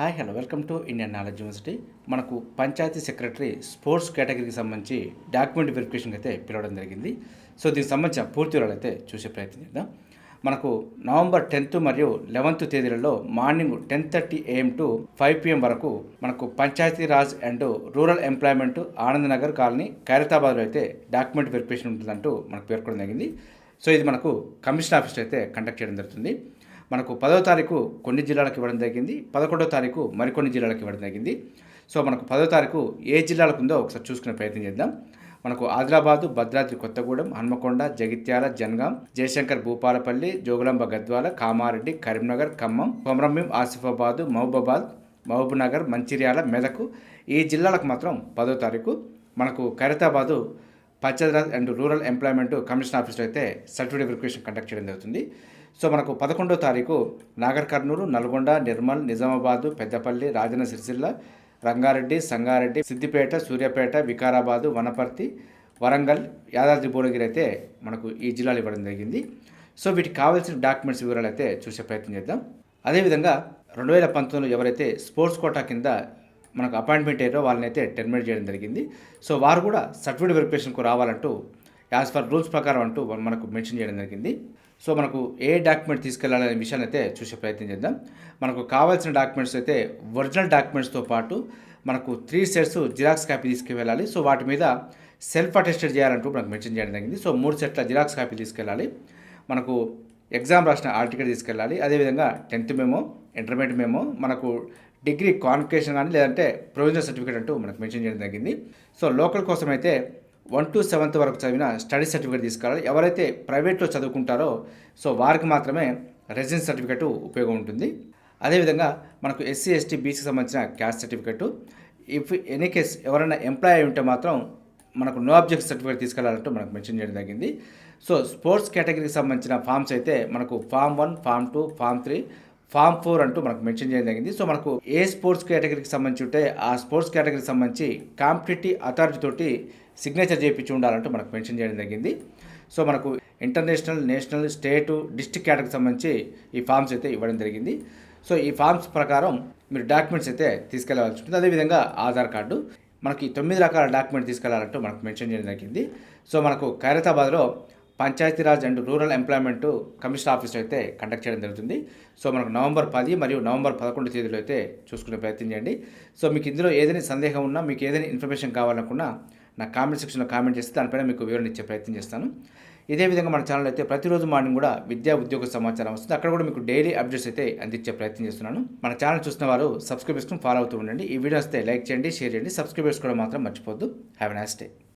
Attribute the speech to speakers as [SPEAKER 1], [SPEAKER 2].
[SPEAKER 1] hi hello welcome to Indian knowledge university మనకు panchayat secretary sports కేటగిరీకి సంబంధించి డాక్యుమెంట్ వెరిఫికేషన్కి అయితే పిలవడం జరిగింది సో దీనికి సంబంధించిన పూర్తి వివరాలు అయితే చూసే ప్రయత్నం చేద్దాం మనకు నవంబర్ టెన్త్ మరియు లెవెన్త్ తేదీలలో morning ten thirty AM to five PM వరకు మనకు Panchayati Raj and rural employment Anand Nagar colony ఖైరతాబాద్లో అయితే డాక్యుమెంట్ వెరిఫికేషన్ ఉంటుందంటూ మనకు పేర్కొనడం జరిగింది సో ఇది మనకు కమిషన్ ఆఫీస్లో అయితే కండక్ట్ చేయడం జరుగుతుంది మనకు పదో తారీఖు కొన్ని జిల్లాలకు ఇవ్వడం జరిగింది పదకొండో తారీఖు మరికొన్ని జిల్లాలకు ఇవ్వడం జరిగింది సో మనకు పదో తారీఖు ఏ జిల్లాలకు ఉందో ఒకసారి చూసుకునే ప్రయత్నం చేద్దాం మనకు ఆదిలాబాదు భద్రాద్రి కొత్తగూడెం హన్మకొండ జగిత్యాల జనగాం జయశంకర్ భూపాలపల్లి జోగులాంబ గద్వాల కామారెడ్డి కరీంనగర్ ఖమ్మం కొమరంభీం ఆసిఫాబాదు మహబూబాబాద్ మహబూబ్నగర్ మంచిర్యాల మెదకు ఈ జిల్లాలకు మాత్రం పదో తారీఖు మనకు Khairatabad Panchayati Raj and rural employment commission ఆఫీస్లో అయితే సర్టిఫికేట్ వెరిఫికేషన్ కండక్ట్ చేయడం జరుగుతుంది సో మనకు పదకొండో తారీఖు నాగర్ కర్నూలు నల్గొండ నిర్మల్ నిజామాబాదు పెద్దపల్లి రాజన సిరిసిల్ల రంగారెడ్డి సంగారెడ్డి సిద్దిపేట సూర్యాపేట వికారాబాదు వనపర్తి వరంగల్ యాదాద్రి భువనగిరి అయితే మనకు ఈ జిల్లాలు ఇవ్వడం జరిగింది సో వీటికి కావాల్సిన డాక్యుమెంట్స్ వివరాలు అయితే చూసే ప్రయత్నం చేద్దాం అదేవిధంగా రెండు వేల పంతొమ్మిదిలో ఎవరైతే స్పోర్ట్స్ కోటా కింద మనకు అపాయింట్మెంట్ అయ్యారో వాళ్ళని అయితే టెర్మినేట్ చేయడం జరిగింది సో వారు కూడా సర్టిఫికేట్ వెరిఫికేషన్కు రావాలంటూ యాజ్ పర్ రూల్స్ ప్రకారం అంటూ మనకు మెన్షన్ చేయడం జరిగింది సో మనకు ఏ డాక్యుమెంట్ తీసుకెళ్లాలనే విషయాన్ని అయితే చూసే ప్రయత్నం చేద్దాం మనకు కావాల్సిన డాక్యుమెంట్స్ అయితే ఒరిజినల్ డాక్యుమెంట్స్తో పాటు మనకు త్రీ సెట్స్ జిరాక్స్ కాపీ తీసుకువెళ్ళాలి సో వాటి మీద సెల్ఫ్ అటెస్టెడ్ చేయాలంటూ మనకు మెన్షన్ చేయడం జరిగింది సో మూడు సెట్ల జిరాక్స్ కాపీ తీసుకెళ్ళాలి మనకు ఎగ్జామ్ రాసిన ఆర్టికల్ తీసుకెళ్ళాలి అదేవిధంగా టెన్త్ మేమో ఇంటర్మీడియట్ మేమో మనకు డిగ్రీ క్వాలిఫికేషన్ కానీ లేదంటే ప్రొవిజనల్ సర్టిఫికేట్ అంటూ మనకు మెన్షన్ చేయడం జరిగింది సో లోకల్ కోసం అయితే వన్ టు సెవెంత్ వరకు చదివిన స్టడీ సర్టిఫికేట్ తీసుకురావాలి ఎవరైతే ప్రైవేట్లో చదువుకుంటారో సో వారికి మాత్రమే రెసిడెన్స్ సర్టిఫికేట్ ఉపయోగం ఉంటుంది అదేవిధంగా మనకు ఎస్సీ ఎస్టీ బీసీకి సంబంధించిన caste certificate if any case ఎవరైనా ఎంప్లాయ్ ఉంటే మాత్రం మనకు నో ఆబ్జెక్ట్ సర్టిఫికేట్ తీసుకెళ్లాలంటూ మనకు మెన్షన్ చేయడం జరిగింది సో స్పోర్ట్స్ కేటగిరీకి సంబంధించిన ఫామ్స్ అయితే మనకు form one form two form three form four అంటూ మనకు మెన్షన్ చేయడం జరిగింది సో మనకు ఏ స్పోర్ట్స్ కేటగిరీకి సంబంధించి ఉంటే ఆ స్పోర్ట్స్ కేటగిరీకి సంబంధించి కాంపిటేటివ్ అథారిటీ తోటి సిగ్నేచర్ చేయించి ఉండాలంటూ మనకు మెన్షన్ చేయడం జరిగింది సో మనకు ఇంటర్నేషనల్ నేషనల్ స్టేటు డిస్టిక్ క్యాటర్కి సంబంధించి ఈ ఫామ్స్ అయితే ఇవ్వడం జరిగింది సో ఈ ఫామ్స్ ప్రకారం మీరు డాక్యుమెంట్స్ అయితే తీసుకెళ్లవలసి ఉంటుంది అదేవిధంగా ఆధార్ కార్డు మనకి తొమ్మిది రకాల డాక్యుమెంట్ తీసుకెళ్లాలంటూ మనకు మెన్షన్ చేయడం జరిగింది సో మనకు ఖైరతాబాద్లో Panchayati Raj and rural employment commissioner office అయితే కండక్ట్ చేయడం జరుగుతుంది సో మనకు నవంబర్ పది మరియు నవంబర్ పదకొండు తేదీలో అయితే చూసుకునే ప్రయత్నం చేయండి సో మీకు ఇందులో ఏదైనా సందేహం ఉన్నా మీకు ఏదైనా ఇన్ఫర్మేషన్ కావాలనుకున్నా నా కామెంట్ సెక్షన్లో కామెంట్ చేస్తే దానిపైన మీకు వివరణ ఇచ్చే ప్రయత్నం చేస్తాను ఇదే విధంగా మన ఛానల్ అయితే ప్రతిరోజు మార్నింగ్ కూడా విద్యా ఉద్యోగ సమాచారం వస్తుంది అక్కడ కూడా మీకు డైలీ అప్డేట్స్ అయితే అందించే ప్రయత్నం చేస్తున్నాను మన ఛానల్ చూసిన వారు సబ్స్క్రైబ్ చేసుకుని ఫాలో అవుతూ ఉండండి ఈ వీడియో వస్తే లైక్ చేయండి షేర్ చేయండి సబ్స్క్రైబ్ చేసుకోవడం మాత్రం మర్చిపోద్దు హ్యావ్ ఎ నైస్ డే